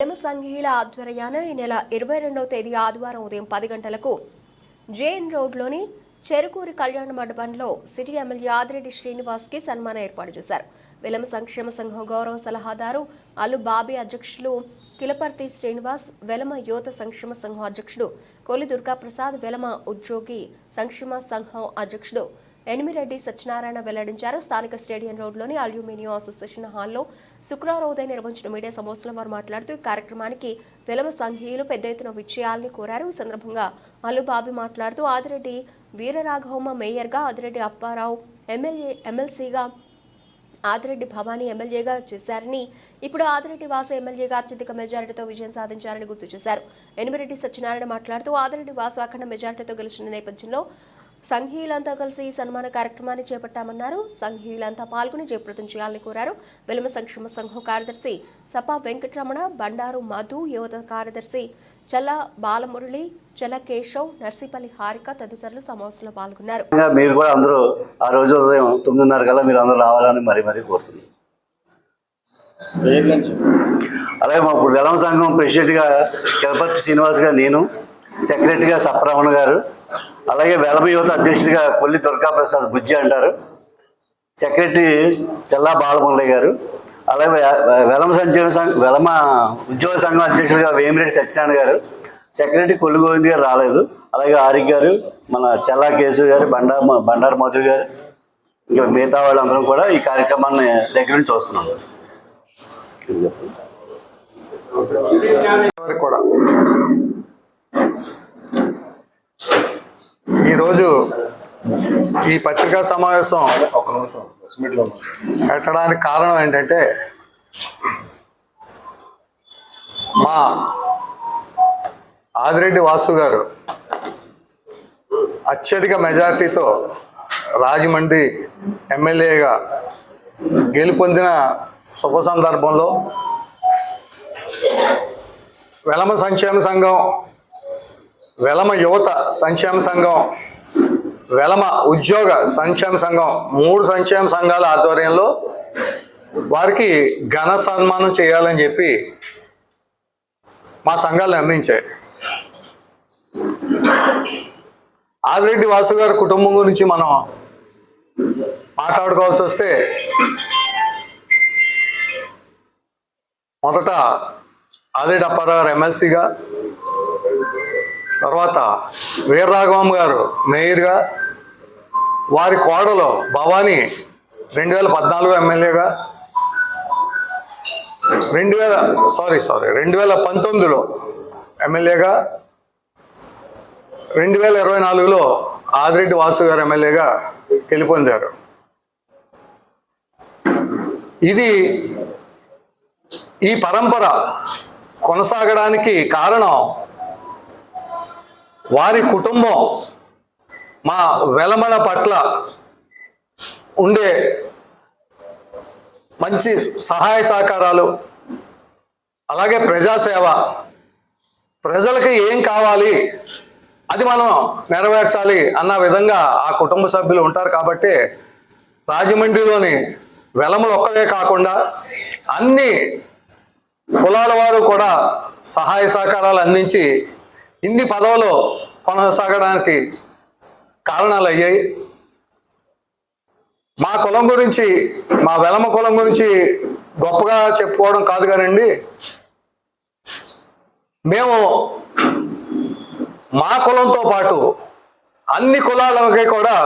ప్రేమ సంఘీల ఆధ్వర్యాన ఈ నెల ఇరవై రెండవ తేదీ ఆదివారం ఉదయం పది గంటలకు జేఎన్ రోడ్లోని చెరుకూరి కళ్యాణ మండపంలో సిటీ ఎమ్మెల్యే ఆదిరెడ్డి శ్రీనివాస్కి సన్మానం ఏర్పాటు చేశారు. వెలమ సంక్షేమ సంఘం గౌరవ సలహాదారు అల్లు బాబీ అధ్యక్షులు కిలపర్తి శ్రీనివాస్ వెలమ యువత సంక్షేమ సంఘం అధ్యక్షుడు కొలి దుర్గాప్రసాద్ వెలమ ఉద్యోగి సంక్షేమ సంఘం అధ్యక్షుడు ఎనిమిరెడ్డి సత్యనారాయణ వెల్లడించారు. స్థానిక స్టేడియం రోడ్లోని అల్యూమినియం అసోసియేషన్ హాల్లో శుక్రవారం ఉదయం నిర్వహించిన మీడియా సమావేశంలో వారు మాట్లాడుతూ ఈ కార్యక్రమానికి వెలమ సంఘీయులు పెద్ద ఎత్తున విజయాలని కోరారు. ఈ సందర్భంగా అల్లుబాబి మాట్లాడుతూ ఆదిరెడ్డి వీరరాఘవమ్మ మేయర్గా ఆదిరెడ్డి అప్పారావు ఎమ్మెల్యే ఎమ్మెల్సీగా ఆదిరెడ్డి భవానీ ఎమ్మెల్యేగా చేశారని ఇప్పుడు ఆదిరెడ్డి వాసు ఎమ్మెల్యేగా అత్యధిక మెజారిటీతో విజయం సాధించారని గుర్తు చేశారు. ఎనిమిరెడ్డి సత్యనారాయణ మాట్లాడుతూ ఆదిరెడ్డి వాసు అఖండ మెజారిటీతో గెలిచిన నేపథ్యంలో సంఘీయులంతా కలిసి ఈ సన్మాన కార్యక్రమాన్ని చేపట్టామన్నారు. సంఘీయులంతా పాల్గొని జయప్రదం చేయాలని కోరారు. వెలుమ సంక్షేమ సంఘం కార్యదర్శి సపా వెంకటరమణ బండారు మధు యువత కార్యదర్శి చల్ల బాలమురళి చల్ల కేశవ్ నర్సీపల్లి హారిక తదితరులు సమావేశంలో పాల్గొన్నారు. మీరు కూడా అందరూ ఆ రోజు ఉదయం తొమ్మిదిన్నర కల్లా మీరు అందరూ రావాలని మరీ మరీ కోరుతున్నాం అలాగే మా ఇప్పుడు వెలమ సంఘం ప్రెసిడెంట్గా కిలపర్తి శ్రీనివాస్ గారు నేను సెక్రటరీగా సప్రమణ గారు అలాగే వెలమ యువత అధ్యక్షుడిగా కొల్లి దుర్గాప్రసాద్ బుజ్జి అంటారు. సెక్రటరీ చెల్లా బాలమురళి గారు. అలాగే వెలమ సంక్షేమ సంఘ వెలమ ఉద్యోగ సంఘం అధ్యక్షుడిగా వేమిరెడ్డి సత్యనారాయణ గారు. సెక్రటరీ కొల్లు గోవింద్ గారు రాలేదు. అలాగే ఆరిక్ గారు మన చెల్లా కేసు గారు బండారు మ- బండారు మధు గారు ఇంకా మిగతా వాళ్ళందరం కూడా ఈ కార్యక్రమాన్ని దగ్గర నుంచి చూస్తున్నాం. వరకు కూడా? ఈరోజు ఈ పత్రికా సమావేశం పెట్టడానికి కారణం ఏంటంటే మా ఆదిరెడ్డి వాసు గారు అత్యధిక మెజార్టీతో రాజమండ్రి ఎమ్మెల్యేగా గెలుపొందిన శుభ సందర్భంలో వెలమ సంక్షేమ సంఘం వెలమ యువత సంక్షేమ సంఘం వెలమ ఉద్యోగ సంక్షేమ సంఘం మూడు సంక్షేమ సంఘాల ఆధ్వర్యంలో వారికి ఘన సన్మానం చేయాలని చెప్పి మా సంఘాలు నిర్ణయించాయి ఆదిరెడ్డి వాసు గారి కుటుంబం గురించి మనం మాట్లాడుకోవాల్సి వస్తే మొదట ఆదిరెడ్డి అప్పారావు గారు ఎమ్మెల్సీగా తర్వాత వీరరాఘవం గారు మేయర్గా వారి కోడలో భవానీ రెండు వేల పద్నాలుగు ఎమ్మెల్యేగా రెండు వేల సారీ సారీ రెండు వేల పంతొమ్మిదిలో ఎమ్మెల్యేగా రెండు వేల ఇరవై నాలుగులో ఆదిరెడ్డి వాసు గారు ఎమ్మెల్యేగా గెలుపొందారు. ఇది ఈ పరంపర కొనసాగడానికి కారణం వారి కుటుంబం మా వెలమల పట్ల ఉండే మంచి సహాయ సహకారాలు అలాగే ప్రజాసేవ. ప్రజలకి ఏం కావాలి అది మనం నెరవేర్చాలి అన్న విధంగా ఆ కుటుంబ సభ్యులు ఉంటారు కాబట్టి రాజమండ్రిలోని వెలములు ఒక్కదే కాకుండా అన్ని కులాల వారు కూడా సహాయ సహకారాలు అందించి ఇన్ని పదవులు కొనసాగడానికి కారణాలు అయ్యాయి మా కులం గురించి మా వెలమ కులం గురించి గొప్పగా చెప్పుకోవడం కాదు కానండి మేము మా కులంతో పాటు అన్ని కులాలకి కూడా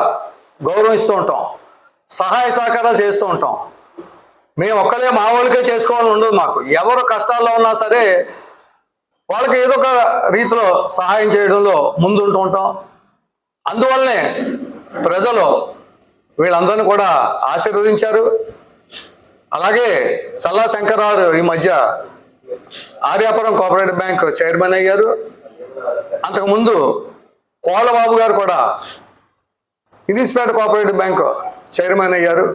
గౌరవిస్తూ ఉంటాం సహాయ సహకారాలు చేస్తూ ఉంటాం. మేము ఒక్కలే మా వాళ్ళకే చేసుకోవాలని ఉండదు మాకు. ఎవరు కష్టాల్లో ఉన్నా సరే వాళ్ళకి ఏదో ఒక రీతిలో సహాయం చేయడంలో ముందుంటూ ఉంటాం. అందువల్లనే ప్రజలు వీళ్ళందరినీ కూడా ఆశీర్వదించారు. అలాగే చల్లా శంకరారు ఈ మధ్య ఆర్యాపురం కోఆపరేటివ్ బ్యాంక్ చైర్మన్ అయ్యారు. అంతకుముందు కోలబాబు గారు కూడా ఇదిస్పేట కోఆపరేటివ్ బ్యాంక్ చైర్మన్ అయ్యారు.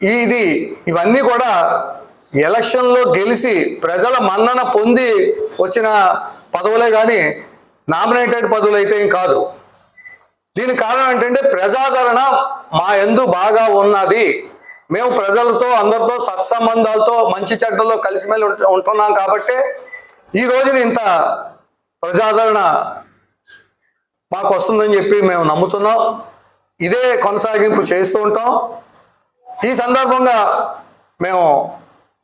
ఇది ఇవన్నీ కూడా ఎలక్షన్లో గెలిచి ప్రజల మన్నన పొంది వచ్చిన పదవులే కానీ నామినేటెడ్ పదవులు అయితే ఏం కాదు. దీనికి కారణం ఏంటంటే ప్రజాదరణ మా ఎందు బాగా ఉన్నది. మేము ప్రజలతో అందరితో సత్సంబంధాలతో మంచి చెడ్డలో కలిసిమెలి ఉంటున్నాం కాబట్టి ఈ రోజున ఇంత ప్రజాదరణ మాకు వస్తుందని చెప్పి మేము నమ్ముతున్నాం. ఇదే కొనసాగింపు చేస్తూ ఉంటాం. ఈ సందర్భంగా మేము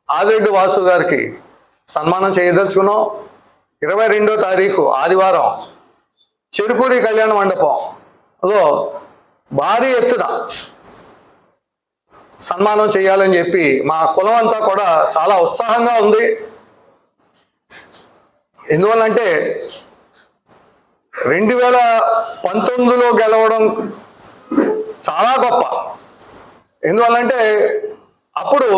ఆదిరెడ్డి వాసు గారికి సన్మానం చేయదలుచుకున్నాం. ఇరవై రెండో తారీఖు ఆదివారం చెరుకూరి కళ్యాణ మండపంలో భారీ ఎత్తున సన్మానం చేయాలని చెప్పి మా కులం అంతా కూడా చాలా ఉత్సాహంగా ఉంది. ఎందువల్లంటే రెండు వేల పంతొమ్మిదిలో గెలవడం చాలా గొప్ప. ఎందువల్లంటే అప్పుడు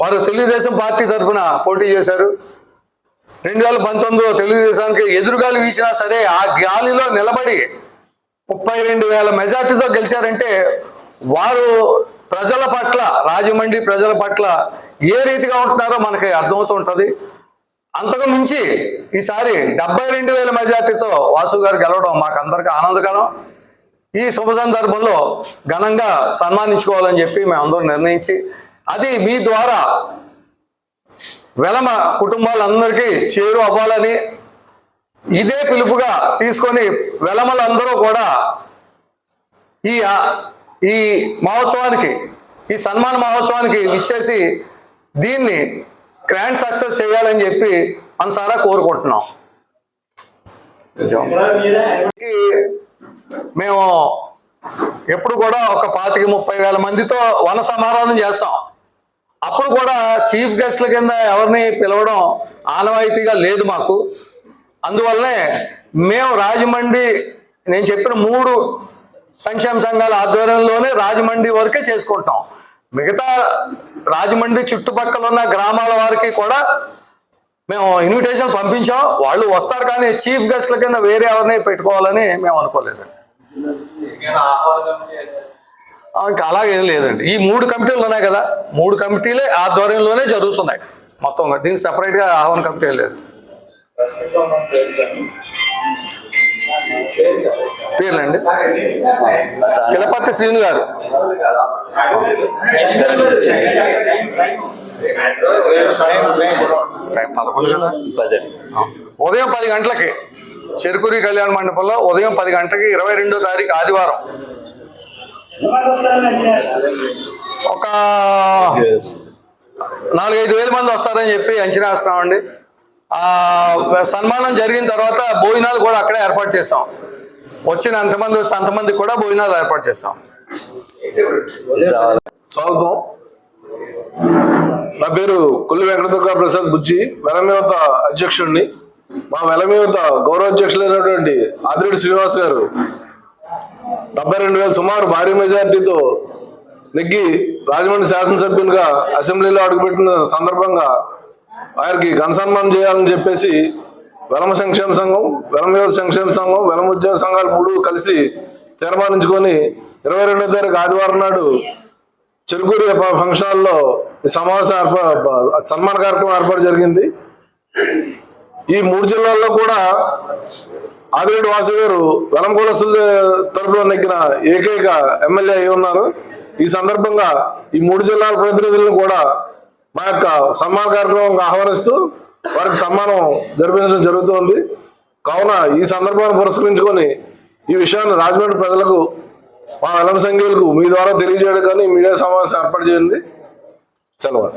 వారు తెలుగుదేశం పార్టీ తరఫున పోటీ చేశారు. రెండు వేల పంతొమ్మిదిలో తెలుగుదేశానికి ఎదురుగాలి వీసినా సరే ఆ గాలిలో నిలబడి ముప్పై రెండు వేల మెజార్టీతో గెలిచారంటే వారు ప్రజల పట్ల రాజమండ్రి ప్రజల పట్ల ఏ రీతిగా ఉంటున్నారో మనకి అర్థమవుతూ ఉంటుంది. అంతకు మించి ఈసారి డెబ్బై రెండు వేల మెజార్టీతో వాసు గారు గెలవడం మాకు అందరికీ ఆనందకరం. ఈ శుభ సందర్భంలో ఘనంగా సన్మానించుకోవాలని చెప్పి మేము అందరూ నిర్ణయించి అది మీ ద్వారా వెలమ కుటుంబాలందరికీ చేరు అవ్వాలని ఇదే పిలుపుగా తీసుకొని వెలమలందరూ కూడా ఈ ఈ మహోత్సవానికి ఈ సన్మాన మహోత్సవానికి ఇచ్చేసి దీన్ని గ్రాండ్ సక్సెస్ చేయాలని చెప్పి మనసారా కోరుకుంటున్నాం. మేము ఎప్పుడు కూడా ఒక పాతిక ముప్పై వేల మందితో వన సమారాధన చేస్తాం. అప్పుడు కూడా చీఫ్ గెస్ట్ల కింద ఎవరిని పిలవడం ఆనవాయితీగా లేదు మాకు. అందువల్లనే మేము రాజమండ్రి నేను చెప్పిన మూడు సంక్షేమ సంఘాల ఆధ్వర్యంలోనే రాజమండ్రి వరకే చేసుకుంటాం. మిగతా రాజమండ్రి చుట్టుపక్కల ఉన్న గ్రామాల వారికి కూడా మేము ఇన్విటేషన్ పంపించాం. వాళ్ళు వస్తారు కానీ చీఫ్ గెస్ట్ల కింద వేరే ఎవరిని పెట్టుకోవాలని మేము అనుకోలేదండి. ఇంకా అలాగేం లేదండి. ఈ మూడు కమిటీలు ఉన్నాయి కదా మూడు కమిటీలే ఆధ్వర్యంలోనే జరుగుతున్నాయి. మొత్తం దీనికి సపరేట్గా ఆహ్వాన కమిటీ లేదు. పేర్లండి. తిలపతి శ్రీను గారు. పదకొండు కదా? ఉదయం పది గంటలకి చెరుకురి కళ్యాణ మండపంలో ఉదయం పది గంటలకి ఇరవై రెండో తారీఖు ఆదివారం ఒక నాలుగైదు వేల మంది వస్తారని చెప్పి అంచనా వేస్తామండి సన్మానం జరిగిన తర్వాత భోజనాలు కూడా అక్కడే ఏర్పాటు చేస్తాం వచ్చిన అంతమంది వస్తే అంతమందికి కూడా భోజనాలు ఏర్పాటు చేస్తాం స్వాగతం. నా పేరు కొల్లి వెంకటదుర్గా ప్రసాద్ బుజ్జి వెలమేవత అధ్యక్షుడిని. మా వెలమేవత గౌరవ అధ్యక్షులైనటువంటి ఆదిరెడ్డి శ్రీనివాస్ గారు డెబ్బై రెండు వేల సుమారు భారీ మెజారిటీతో నెగ్గి రాజమండ్రి శాసనసభ్యునిగా అసెంబ్లీలో అడుగుపెట్టిన సందర్భంగా వారికి ఘన సన్మానం చేయాలని చెప్పేసి వెలమ సంక్షేమ సంఘం వెలమయోధ సంక్షేమ సంఘం వెలమ ఉద్యోగ సంఘాలు మూడు కలిసి తీర్మానించుకొని ఇరవై రెండో తారీఖు ఆదివారం నాడు చెరుకూరి ఫంక్షన్ హాల్లో సమావేశం ఏర్పా సన్మాన కార్యక్రమం ఏర్పాటు జరిగింది. ఈ మూడు జిల్లాల్లో కూడా ఆదిరెడ్డి వాసు గారు వెలంకులస్తుల తరపున నెగ్గిన ఏకైక ఎమ్మెల్యే అయి ఉన్నారు. ఈ సందర్భంగా ఈ మూడు జిల్లాల ప్రతినిధులను కూడా మా యొక్క సన్మాన కార్యక్రమం ఆహ్వానిస్తూ వారికి సన్మానం జరిపించడం జరుగుతోంది. కావున ఈ సందర్భాన్ని పురస్కరించుకొని ఈ విషయాన్ని రాజమండ్రి ప్రజలకు మా వెలం సంఖ్యలకు మీ ద్వారా తెలియజేయడం కానీ మీడియా సమావేశం ఏర్పాటు చేయండి. సెలవు.